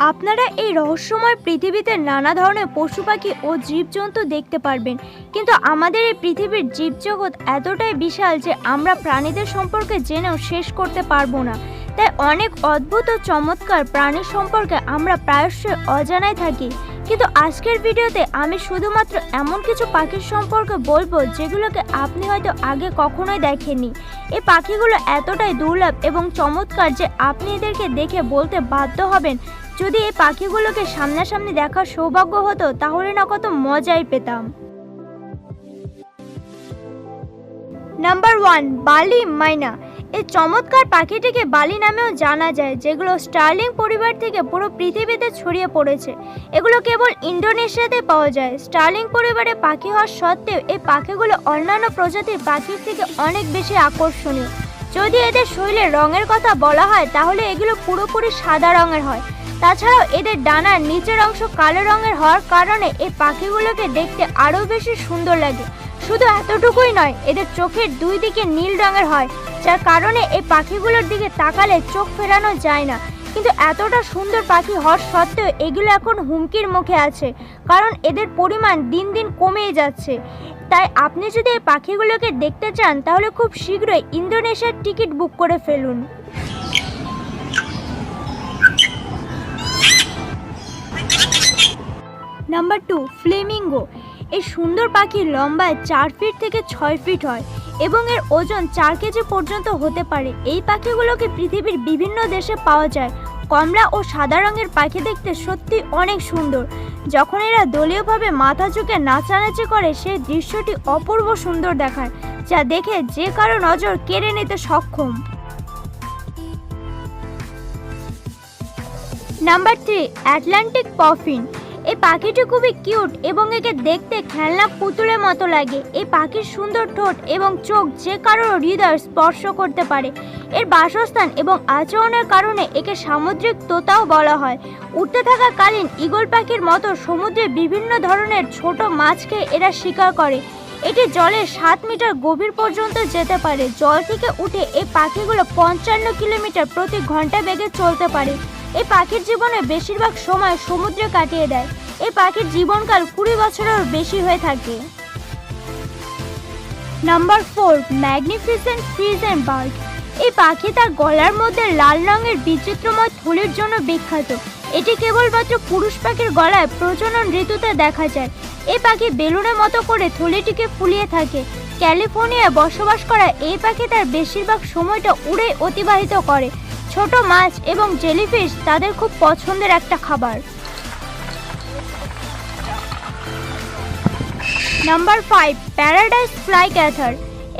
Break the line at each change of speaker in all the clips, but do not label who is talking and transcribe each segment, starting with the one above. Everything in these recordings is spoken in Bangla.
আপনারা এই রহস্যময় পৃথিবীতে নানা ধরনের পশু পাখি ও জীবজন্তু দেখতে পারবেন। কিন্তু আমাদের এই পৃথিবীর জীবজগৎ এতটাই বিশাল যে আমরা প্রাণীদের সম্পর্কে জেনেও শেষ করতে পারব না। তাই অনেক অদ্ভুত ও চমৎকার প্রাণী সম্পর্কে আমরা প্রায়শই অজানায় থাকি। কিন্তু আজকের ভিডিওতে আমি শুধুমাত্র এমন কিছু পাখির সম্পর্কে বলব যেগুলোকে আপনি হয়তো আগে কখনোই দেখেননি। এই পাখিগুলো এতটাই দুর্লভ এবং চমৎকার যে আপনি এদেরকে দেখে বলতে বাধ্য হবেন যদি এই পাখিগুলোকে সামনাসামনি দেখার সৌভাগ্য হতো, তাহলে না কত মজাই পেতাম। নাম্বার ওয়ান বালি মাইনা। এই চমৎকার পাখিটিকে বালি নামেও জানা যায়, যেগুলো স্টার্লিং পরিবার থেকে পুরো পৃথিবীতে ছড়িয়ে পড়েছে। এগুলো কেবল ইন্দোনেশিয়াতে পাওয়া যায়। স্টার্লিং পরিবারে পাখি হওয়ার সত্ত্বেও এই পাখিগুলো অন্যান্য প্রজাতির পাখির থেকে অনেক বেশি আকর্ষণীয়। যদি এদের শরীরের রঙের কথা বলা হয়, তাহলে এগুলো পুরোপুরি সাদা রঙের হয়। তাছাড়াও এদের ডানার নিচের অংশ কালো রঙের হওয়ার কারণে এই পাখিগুলোকে দেখতে আরও বেশি সুন্দর লাগে। শুধু এতটুকুই নয়, এদের চোখের দুই দিকে নীল রঙের হয়, যার কারণে এই পাখিগুলোর দিকে তাকালে চোখ ফেরানো যায় না। কিন্তু এতটা সুন্দর পাখি হওয়ার সত্ত্বেও এগুলো এখন হুমকির মুখে আছে, কারণ এদের পরিমাণ দিন দিন কমেই যাচ্ছে। তাই আপনি যদি এই পাখিগুলোকে দেখতে চান, তাহলে খুব শীঘ্রই ইন্দোনেশিয়ার টিকিট বুক করে ফেলুন। নাম্বার টু ফ্লেমিঙ্গো এই সুন্দর পাখি লম্বায় চার ফিট থেকে ছয় ফিট হয় এবং এর ওজন চার কেজি পর্যন্ত হতে পারে। এই পাখিগুলোকে পৃথিবীর বিভিন্ন দেশে পাওয়া যায়। কমলা ও সাদা রঙের পাখি দেখতে সত্যি অনেক সুন্দর। যখন এরা দলীয়ভাবে মাথা ঝুঁকে নাচানাচি করে, সেই দৃশ্যটি অপূর্ব সুন্দর দেখায়, যা দেখে যে কারও নজর কেড়ে নিতে সক্ষম। নাম্বার থ্রি অ্যাটলান্টিক পফিন এই পাখিটি খুবই কিউট এবং একে দেখতে খেলনা পুতুলের মতো লাগে। এই পাখির সুন্দর ঠোঁট এবং চোখ যে কারোর হৃদয় স্পর্শ করতে পারে। এর বাসস্থান এবং আচরণের কারণে একে সামুদ্রিক তোতাও বলা হয়। উঠতে থাকাকালীন ঈগল পাখির মতো সমুদ্রে বিভিন্ন ধরনের ছোট মাছকে এরা শিকার করে। এটি জলে সাত মিটার গভীর পর্যন্ত যেতে পারে। জল থেকে উঠে এই পাখিগুলো পঞ্চান্ন কিলোমিটার প্রতি ঘণ্টা বেগে চলতে পারে। এই পাখির জীবনে বেশিরভাগ সময় সমুদ্রে কাটিয়ে দেয়। এই পাখির জীবনকাল কুড়ি বছরের বেশি হয়ে থাকে। Number four magnificent frigate bird এই পাখি তার গলার মধ্যে লাল রঙের বিচিত্রময় থলির জন্য বিখ্যাত। এটি কেবলমাত্র পুরুষ পাখির গলায় প্রজনন ঋতুতে দেখা যায়। এই পাখি বেলুনের মতো করে থলিটিকে ফুলিয়ে থাকে। ক্যালিফোর্নিয়ায় বসবাস করা এই পাখি তার বেশিরভাগ সময়টা উড়ে অতিবাহিত করে। ছোট মাছ এবং জেলিফিশ তাদের খুব পছন্দের একটা খাবার। Number five, paradise flycatcher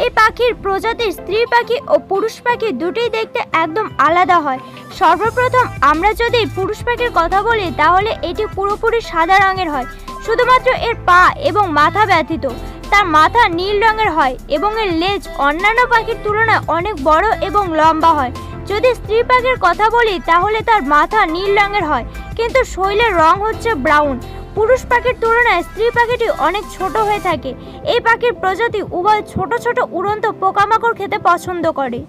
এই পাখির প্রজাতির স্ত্রী পাখি ও পুরুষ পাখি দুটোই দেখতে একদম আলাদা হয়। সর্বপ্রথম আমরা যদি পুরুষ পাখির কথা বলি, তাহলে এটি পুরোপুরি সাদা রঙের হয়। শুধুমাত্র এর পা এবং মাথা ব্যতীত তার মাথা নীল রঙের হয় এবং এর লেজ অন্যান্য পাখির তুলনায় অনেক বড় এবং লম্বা হয়। যদি স্ত্রী পাখির কথা বলি, তাহলে তার মাথা নীল রঙের হয়। কিন্তু শৈলের রং হচ্ছে ব্রাউন। পুরুষ পাখির তুলনায় স্ত্রী পাখিটি অনেক ছোট হয়ে থাকে। এই পাখির প্রজাতি উভয় ছোট ছোট উড়ন্ত পোকামাকড় খেতে পছন্দ করে।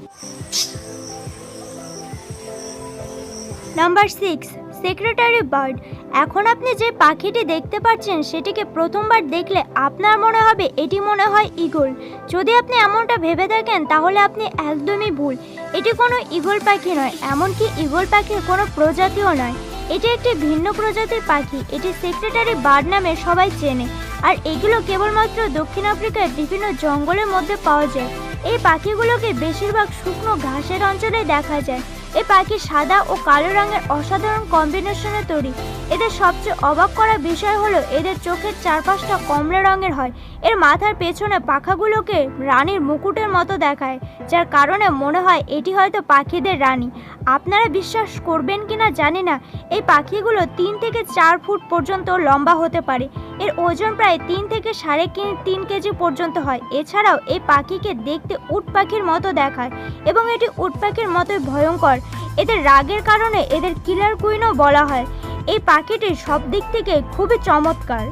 Number six. সেক্রেটারি বার্ড, এখন আপনি যে পাখিটি দেখতে পাচ্ছেন, সেটিকে প্রথমবার দেখলে আপনার মনে হবে এটি মনে হয় ঈগল। যদি আপনি এমনটা ভেবে থাকেন তাহলে আপনি একদমই ভুল। এটি কোনো ঈগল পাখি নয়, এমনকি ঈগল পাখির কোনো প্রজাতিও নয়। এটি একটি ভিন্ন প্রজাতির পাখি, এটি সেক্রেটারি বার্ড নামে সবাই চেনে। আর এগুলো কেবলমাত্র দক্ষিণ আফ্রিকার বিভিন্ন জঙ্গলের মধ্যে পাওয়া যায়। এই পাখিগুলোকে বেশিরভাগ শুকনো ঘাসের অঞ্চলে দেখা যায়। এই পাখি সাদা ও কালো রঙের অসাধারণ কম্বিনেশনে তৈরি। এদের সবচেয়ে অবাক করা বিষয় হলো এদের চোখের চারপাশটা কমলা রঙের হয়। এর মাথার পেছনে পাখাগুলোকে রানীর মুকুটের মতো দেখায়, যার কারণে মনে হয় এটি হয়তো পাখিদের রানী। আপনারা বিশ্বাস করবেন কিনা জানি না, এই পাখিগুলো তিন থেকে চার ফুট পর্যন্ত লম্বা হতে পারে। এর ওজন প্রায় তিন থেকে সাড়ে কি- তিন কেজি পর্যন্ত হয়। এছাড়াও এই পাখিকে দেখতে উট পাখির মতো দেখায় এবং এটি উট পাখির মতোই ভয়ঙ্কর। এদের রাগের কারণে এদের কিলার কুইনও বলা হয়। এই পাখিটি সব দিক থেকে খুবই চমৎকার।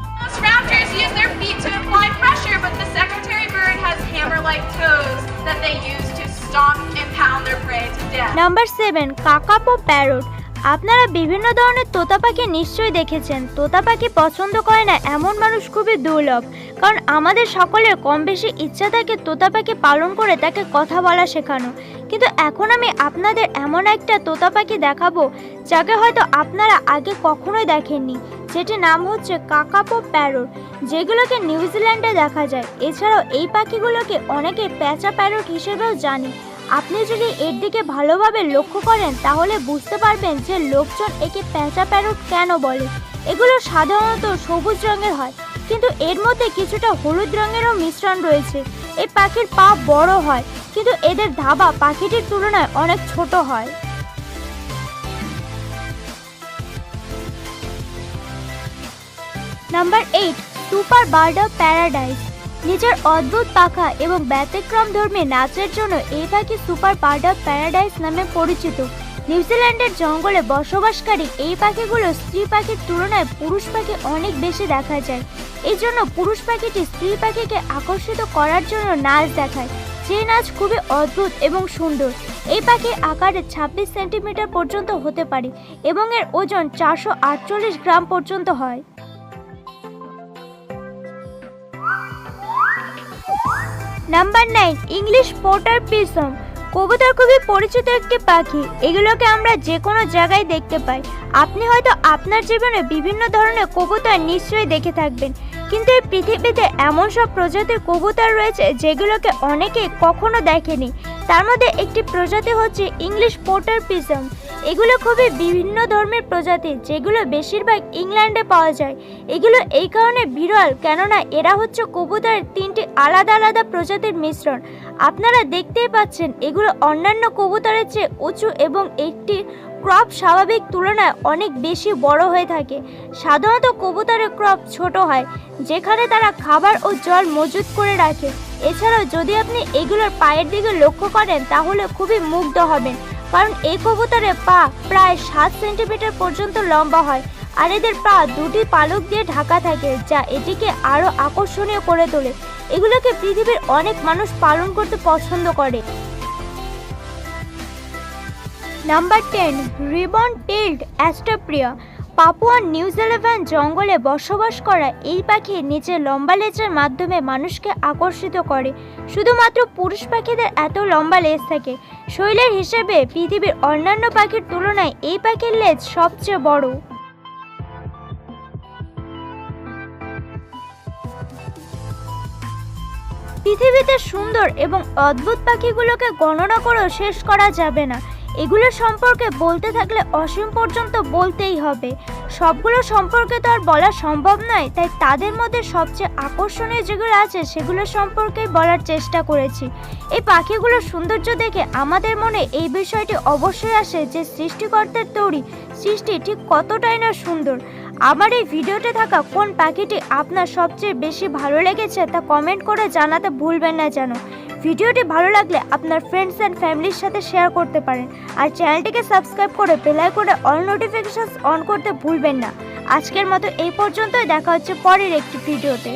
নাম্বার সেভেন কাকাপো প্যারোট আপনারা বিভিন্ন ধরনের তোতা পাখি নিশ্চয়ই দেখেছেন। তোতা পাখি পছন্দ করে না এমন মানুষ খুবই দুর্লভ। কারণ আমাদের সকলের কম বেশি ইচ্ছা থাকে তোতা পাখি পালন করে তাকে কথা বলা শেখানো। কিন্তু এখন আমি আপনাদের এমন একটা তোতা পাখি দেখাবো, যাকে হয়তো আপনারা আগে কখনোই দেখেননি। যেটির নাম হচ্ছে কাকাপো প্যারোট যেগুলোকে নিউজিল্যান্ডে দেখা যায়। এছাড়াও এই পাখিগুলোকে অনেকে প্যাঁচা প্যারোট হিসেবেও জানে। আপনি যদি এর দিকে ভালোভাবে লক্ষ্য করেন, তাহলে বুঝতে পারবেন যে লোকজন একে প্যাঁচা প্যারট কেন বলে। এগুলো সাধারণত সবুজ রঙের হয়, কিন্তু এর মধ্যে কিছুটা হলুদ রঙেরও মিশ্রণ রয়েছে। এই পাখির পা বড় হয়, কিন্তু এদের ধাবা পাখিটির তুলনায় অনেক ছোট হয়। Number eight, super bird of paradise. নিজের অদ্ভুত পাখা এবং ব্যতিক্রম ধর্মী নাচের জন্য এই পাখি সুপার বার্ড অফ প্যারাডাইস নামে পরিচিত। নিউজিল্যান্ডের জঙ্গলে বসবাসকারী এই পাখিগুলো স্ত্রী পাখির তুলনায় পুরুষ পাখি অনেক বেশি দেখা যায়। এই জন্য পুরুষ পাখিটি স্ত্রী পাখিকে আকর্ষিত করার জন্য নাচ দেখায়, যে নাচ খুবই অদ্ভুত এবং সুন্দর। এই পাখি আকারে ছাব্বিশ সেন্টিমিটার পর্যন্ত হতে পারে এবং এর ওজন চারশো আটচল্লিশ গ্রাম পর্যন্ত হয়। Number nine English pouter pigeon কবুতর খুবই পরিচিত একটি পাখি। এগুলোকে আমরা যে কোনো জায়গায় দেখতে পাই। আপনি হয়তো আপনার জীবনে বিভিন্ন ধরনের কবুতর নিশ্চয়ই দেখে থাকবেন। কিন্তু এই পৃথিবীতে এমন সব প্রজাতির কবুতর রয়েছে যেগুলোকে অনেকে কখনো দেখেনি। তার মধ্যে একটি প্রজাতি হচ্ছে ইংলিশ পোর্টার পিজম এগুলো খুবই বিভিন্ন ধর্মের প্রজাতি, যেগুলো বেশিরভাগ ইংল্যান্ডে পাওয়া যায়। এগুলো এই কারণে বিরল, কেননা এরা হচ্ছে কবুতরের তিনটি আলাদা আলাদা প্রজাতির মিশ্রণ। আপনারা দেখতেই পাচ্ছেন, এগুলো অন্যান্য কবুতরের চেয়ে উঁচু এবং একটি ক্রপ স্বাভাবিক তুলনায় অনেক বেশি বড় হয়ে থাকে। সাধারণত কবুতরের ক্রপ ছোট হয়, যেখানে তারা খাবার ও জল মজুত করে রাখে। এছাড়াও যদি আপনি এগুলোর পায়ের দিকে লক্ষ্য করেন, তাহলে খুবই মুগ্ধ হবেন, কারণ এই কবুতরের পা প্রায় সাত সেন্টিমিটার পর্যন্ত লম্বা হয় আর এদের পা দুটি পালক দিয়ে ঢাকা থাকে, যা এটিকে আরও আকর্ষণীয় করে তোলে। এগুলোকে পৃথিবীর অনেক মানুষ পালন করতে পছন্দ করে। Number ten ribbon tailed Astrapia Papua New Zealand জঙ্গলে বসবাস করা এই পাখি নিজের লম্বা লেজের মাধ্যমে মানুষকে আকর্ষিত করে। শুধুমাত্র পুরুষ পাখিদের এত লম্বা লেজ থাকে। শৈলের হিসেবে পৃথিবীর অন্যান্য পাখির তুলনায় এই পাখির লেজ সবচেয়ে বড়। পৃথিবীতে সুন্দর এবং অদ্ভুত পাখিগুলোকে গণনা করেও শেষ করা যাবে না। এগুলো সম্পর্কে বলতে থাকলে অসীম পর্যন্ত বলতেই হবে। সবগুলো সম্পর্কে তো আর বলা সম্ভব নয়, তাই তাদের মধ্যে সবচেয়ে আকর্ষণীয় যেগুলো আছে, সেগুলো সম্পর্কেই বলার চেষ্টা করেছি। এই পাখিগুলোর সৌন্দর্য দেখে আমাদের মনে এই বিষয়টি অবশ্যই আসে যে সৃষ্টিকর্তার তৈরি সৃষ্টি ঠিক কতটাই না সুন্দর। আমার এই ভিডিওতে থাকা কোন পাখিটি আপনার সবচেয়ে বেশি ভালো লেগেছে তা কমেন্ট করে জানাতে ভুলবেন না যেন। ভিডিওটি ভালো লাগলে আপনার ফ্রেন্ডস অ্যান্ড ফ্যামিলির সাথে শেয়ার করতে পারেন। আর চ্যানেলটিকে সাবস্ক্রাইব করে করে অল নোটিফিকেশানস অন করতে ভুলবেন না। আজকের মতো এই পর্যন্তই, দেখা হচ্ছে পরের একটি ভিডিওতে।